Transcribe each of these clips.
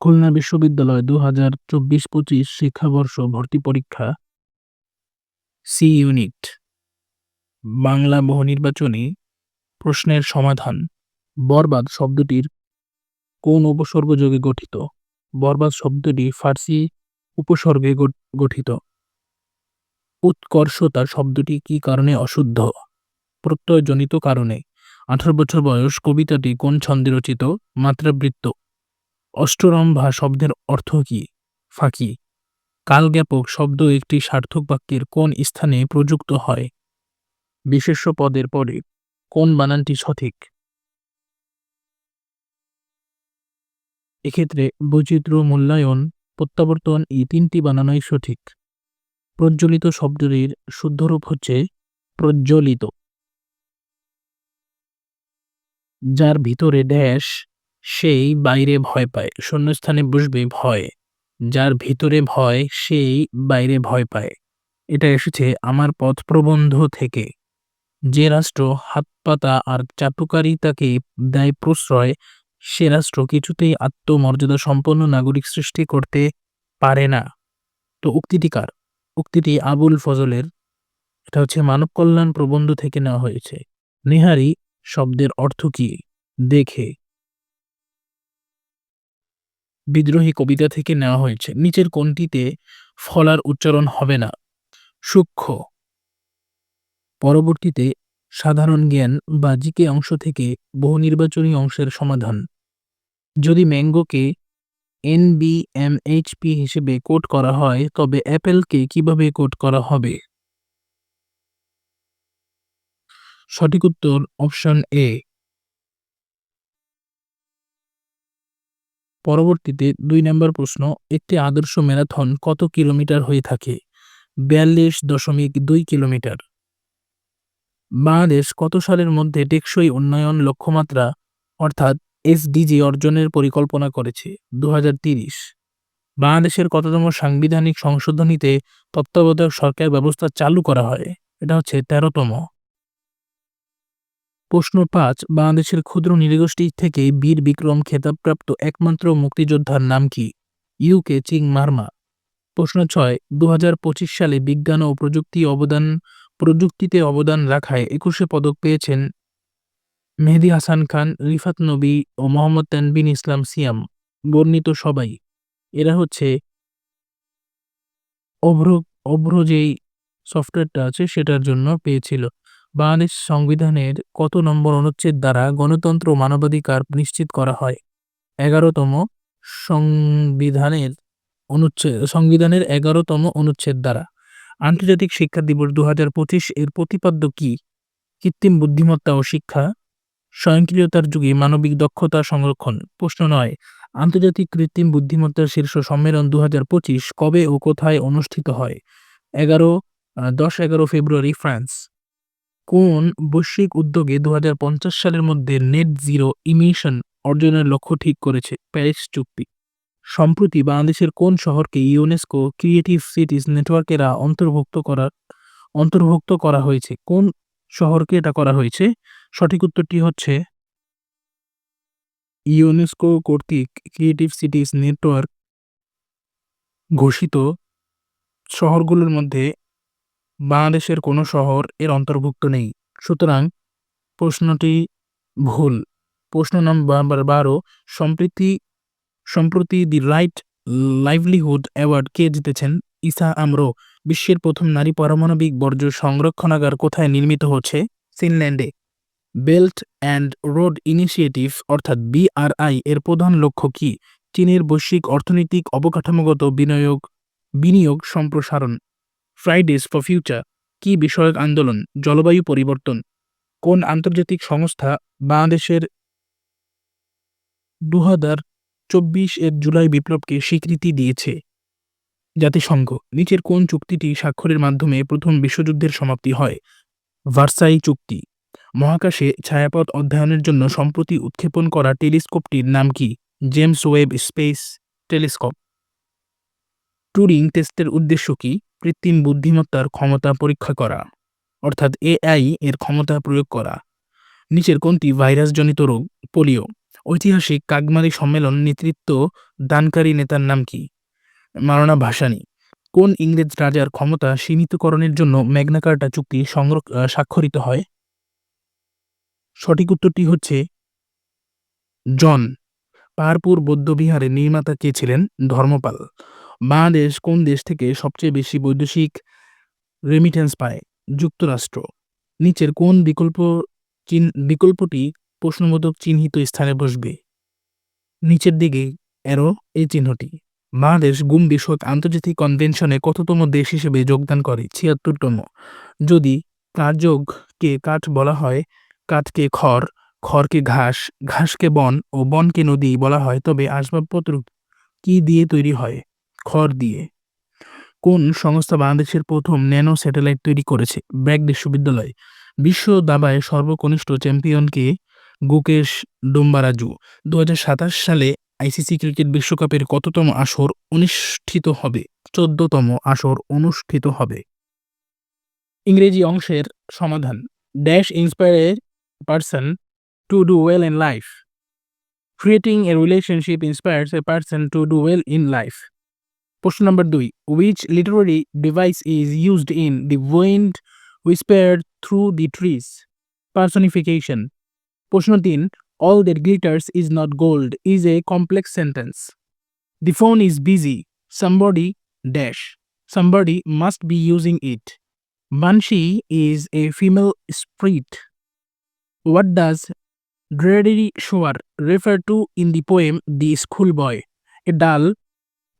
খুলনা বিশ্ববিদ্যালয় দু হাজার চব্বিশ পঁচিশ শিক্ষাবর্ষ ভর্তি পরীক্ষা। C unit. বাংলা বহুনির্বাচনী প্রশ্নের সমাধান। বরবাদ শব্দটির কোন উপসর্গ যোগে গঠিত? বরবাদ শব্দটি ফার্সি উপসর্গে গঠিত। উৎকর্ষতা শব্দটি কি কারণে অশুদ্ধ? প্রত্যয়জনিত কারণে। আঠারো বছর বয়স কবিতাটি কোন ছন্দে রচিত? মাত্রাবৃত্ত। অষ্টরম্ভা শব্দের অর্থ কি? ফাঁকি। কালজ্ঞাপক শব্দ একটি সার্থক বাক্যের কোন স্থানে প্রযুক্ত হয়? বিশেষ্য পদের পরে, কোন বানানটি সঠিক? এক্ষেত্রে বৈচিত্র্য, মূল্যায়ন, প্রত্যাবর্তন এই তিনটি বানানোই সঠিক। প্রজ্বলিত শব্দটির শুদ্ধরূপ হচ্ছে প্রজ্বলিত। যার ভিতরে ড্যাশ সেই বাইরে ভয় পায়, শূন্যস্থানে বসবে ভয়। যার ভিতরে ভয়, সেই বাইরে ভয় পায়। এটা এসেছে আমার পথ প্রবন্ধ থেকে। যে রাষ্ট্র হাত পাতা আর চাটুকারিতাকে দেয় প্রশ্রয়, সে রাষ্ট্র কিছুতেই আত্মমর্যাদা সম্পন্ন নাগরিক সৃষ্টি করতে পারে না। তো উক্তিটি কার? উক্তিটি আবুল ফজলের। এটা হচ্ছে মানব কল্যাণ প্রবন্ধ থেকে নেওয়া হয়েছে। নেহারি শব্দের অর্থ কি? দেখে। বিদ্রোহী কবিতা থেকে নেওয়া হয়েছে। নিচের কোনটিতে ফলার উচ্চারণ হবে না। সূক্ষ্ম। পরবর্তীতে সাধারণ জ্ঞান বা জিকে অংশ থেকে বহু নির্বাচনী অংশের সমাধান। যদি ম্যাঙ্গোকে এনবিএমএইচপি হিসেবে কোড করা হয়, তবে অ্যাপেলকে কীভাবে কোড করা হবে? সঠিক উত্তর অপশন এ। পরবর্তীতে দুই নম্বর প্রশ্ন, একটি আদর্শ ম্যারাথন কত কিলোমিটার হয়ে থাকে? বিয়াল্লিশ দশমিক দুই কিলোমিটার। বাংলাদেশ কত সালের মধ্যে টেকসই উন্নয়ন লক্ষ্যমাত্রা, অর্থাৎ এসডিজি অর্জনের পরিকল্পনা করেছে? দু বাংলাদেশের কততম সাংবিধানিক সংশোধনীতে তত্ত্বাবধায়ক সরকার ব্যবস্থা চালু করা হয়? এটা হচ্ছে তেরোতম। প্রশ্ন পাঁচ, বাংলাদেশের ক্ষুদ্র নৃগোষ্ঠী থেকে বীর বিক্রম খেতাবপ্রাপ্ত একমাত্র মুক্তিযোদ্ধার নাম কি? ইউকে, চিং মার্মা। প্রশ্ন ছয় দু সালে বিজ্ঞান ও প্রযুক্তি অবদান, প্রযুক্তিতে অবদান রাখায় একুশে পদক পেয়েছেন মেহেদি হাসান খান, রিফাত নবী ও মোহাম্মদ তানবিন ইসলাম সিয়াম, বর্ণিত সবাই। এরা হচ্ছে অভ্র অভ্র যেই সফটওয়্যারটা আছে সেটার জন্য পেয়েছিল। বাংলাদেশ সংবিধানের কত নম্বর অনুচ্ছেদ দ্বারা গণতন্ত্র মানবাধিকার নিশ্চিত করা হয়? এগারোতম সংবিধানের অনুচ্ছেদ, সংবিধানের এগারোতম অনুচ্ছেদ দ্বারা আন্তর্জাতিক শিক্ষা দিবস দু হাজার পঁচিশ এর প্রতিপাদ্য কি? কৃত্রিম বুদ্ধিমত্তা ও শিক্ষা, স্বয়ংক্রিয়তার যুগে মানবিক দক্ষতা সংরক্ষণ। প্রশ্ন নয়, আন্তর্জাতিক কৃত্রিম বুদ্ধিমত্তার শীর্ষ সম্মেলন দু হাজার পঁচিশ কবে ও কোথায় অনুষ্ঠিত হয়? এগারো দশ এগারো ফেব্রুয়ারি, ফ্রান্স। কোন বৈশ্বিক উদ্যোগে দু হাজার পঞ্চাশ সালের মধ্যে নেট জিরো ইমিশন অর্জনের লক্ষ্য ঠিক করেছে প্যারিস চুক্তি? সম্প্রতি বাংলাদেশের কোন শহরকে ইউনেস্কো ক্রিয়েটিভ সিটিজ নেটওয়ার্কেরা অন্তর্ভুক্ত করার, অন্তর্ভুক্ত করা হয়েছে? কোন শহরকে এটা করা হয়েছে? সঠিক উত্তরটি হচ্ছে ইউনেস্কো কর্তৃক ক্রিয়েটিভ সিটিজ নেটওয়ার্ক ঘোষিত শহরগুলোর মধ্যে বাংলাদেশের কোনো শহর এর অন্তর্ভুক্ত নেই। সুতরাং প্রশ্নটি ভুল। প্রশ্ন নম্বর বারো, সম্প্রীতি, সম্প্রতি দি রাইট লাইভলিহুড অ্যাওয়ার্ড কে জিতেছেন? ইসা আমরো, বিশ্বের প্রথম নারী পারমাণবিক বর্জ্য সংরক্ষণাগার কোথায় নির্মিত হচ্ছে? ফিনল্যান্ডে। বেল্ট অ্যান্ড রোড ইনিশিয়েটিভ, অর্থাৎ বিআরআই এর প্রধান লক্ষ্য কি? চীনের বৈশ্বিক অর্থনৈতিক অবকাঠামোগত বিনিয়োগ বিনিয়োগ সম্প্রসারণ। ফ্রাইডেজ ফর ফিউচার কি বিষয়ক আন্দোলন, জলবায়ু পরিবর্তন, কোন আন্তর্জাতিক সংস্থা বাংলাদেশের দু হাজার চব্বিশ এর জুলাই বিপ্লবকে স্বীকৃতি দিয়েছে? জাতিসংঘ, নিচের কোন চুক্তিটি স্বাক্ষরের মাধ্যমে প্রথম বিশ্বযুদ্ধের সমাপ্তি হয়? ভার্সাই চুক্তি, মহাকাশে ছায়াপথ অধ্যয়নের জন্য সম্প্রতি উৎক্ষেপণ করা টেলিস্কোপটির নাম কি? James Webb space telescope. Turing টেস্টের উদ্দেশ্য কি? কৃত্রিম বুদ্ধিমত্তার ক্ষমতা পরীক্ষা করা, অর্থাৎ এআই এর ক্ষমতা প্রয়োগ করা। নিচের কোনটি? ভাইরাসজনিত রোগ, পোলিও। ঐতিহাসিক কাকমারি সম্মেলন নেতৃত্ব দানকারী নেতার নাম কি? মাওলানা ভাসানী। কোন ইংরেজ রাজার ক্ষমতা সীমিতকরণের জন্য ম্যাগনা কার্টা চুক্তি স্বাক্ষরিত হয়? সঠিক উত্তরটি হচ্ছে জন। পাহাড়পুর বৌদ্ধবিহারের নির্মাতা কে ছিলেন? ধর্মপাল। বাংলাদেশ কোন দেশ থেকে সবচেয়ে বেশি বৈদেশিক রেমিটেন্স পায়? যুক্তরাষ্ট্র। নিচের কোন বিকল্প চিন, বিকল্পটি প্রশ্নবোধক চিহ্নিত স্থানে বসবে? নিচের দিকে এরো এই চিহ্নটি। বাংলাদেশ গুম বিষয়ক আন্তর্জাতিক কনভেনশনে কততম দেশ হিসেবে যোগদান করে? ছিয়াত্তরতম। যদি কাঠযোগকে কাঠ বলা হয়, কাঠকে খড়, খড়কে ঘাস, ঘাসকে বন ও বনকে নদী বলা হয়, তবে আসবাবপত্র কি দিয়ে তৈরি হয়? খড় দিয়ে। কোন সংস্থা বাংলাদেশের প্রথম ন্যানো স্যাটেলাইট তৈরি করেছে? ব্র্যাক বিশ্ববিদ্যালয়। বিশ্ব দাবায় সর্বকনিষ্ঠ চ্যাম্পিয়নকে গুকেশ ডোম্বারাজু। দু হাজার সাতাশ সালে আইসিসি ক্রিকেট বিশ্বকাপের কততম আসর অনুষ্ঠিত হবে? চোদ্দতম আসর অনুষ্ঠিত হবে। ইংরেজি অংশের সমাধান। Dash inspire person to do well in life. Creating a relationship inspires a person to do well in life. প্রশ্ন নম্বর দুই which literary device is used in the wind whispered through the trees. Personification. প্রশ্ন তিন All that glitters is not gold is a complex sentence. The phone is busy. Somebody dash. Somebody must be using it. Banshee is a female spirit. What does dreary shower refer to in the poem The Schoolboy? A dull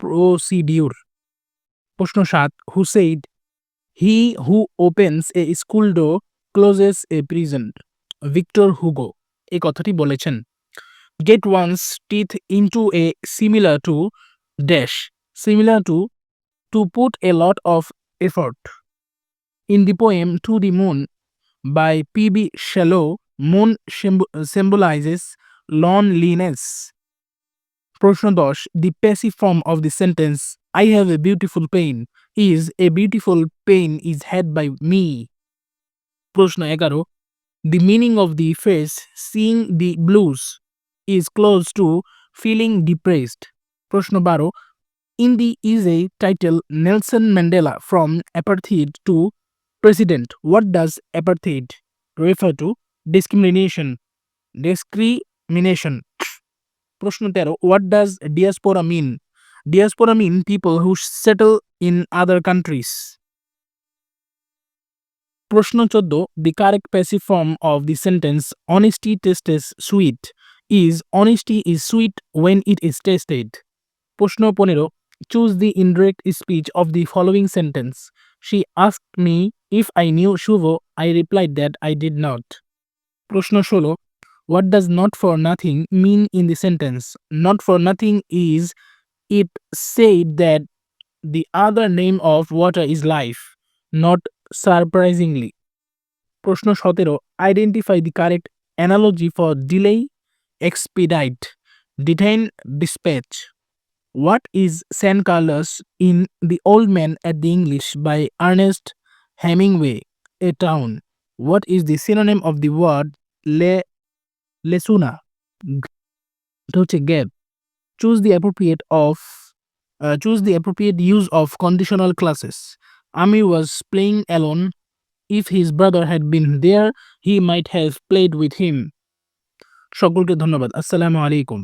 procedure. প্রশ্ন সাত, Who he who who a school door closes a prison. Victor Hugo এই কথাটি বলেছেন get one's teeth into a similar to dash similar to to put a lot of effort in the poem to the moon by P B Shelley moon symbolizes loneliness প্রশ্ন দশ the passive form of the sentence I have a beautiful pen is a beautiful pain is had by me. প্রশ্ন এগারো The meaning of the phrase seeing the blues is close to feeling depressed. প্রশ্ন বারো In the is a title Nelson Mandela from apartheid to president. What does apartheid refer to? Discrimination. Discrimination. প্রশ্ন তেরো What does diaspora mean? Diaspora mean people who settle in other countries. প্রশ্ন চোদ্দ The correct passive form of the sentence honesty tastes sweet is honesty is sweet when it is tasted. প্রশ্ন পনেরো Choose the indirect speech of the following sentence. She asked me if I knew Shuvo. I replied that I did not. প্রশ্ন ষোলো What does not for nothing mean in the sentence? Not for nothing is it said that the other name of water is life, not surprisingly. প্রশ্ন সতেরো Identify the correct analogy for delay, expedite, detain, dispatch. What is San Carlos in The Old Man at the English by Ernest Hemingway? A town. What is the synonym of the word le lesuna? এটা হচ্ছে gap. Choose the appropriate of uh, choose the appropriate use of conditional clauses. Amir was playing alone. If his brother had been there, he might have played with him. সকলকে ধন্যবাদ আসসালামু আলাইকুম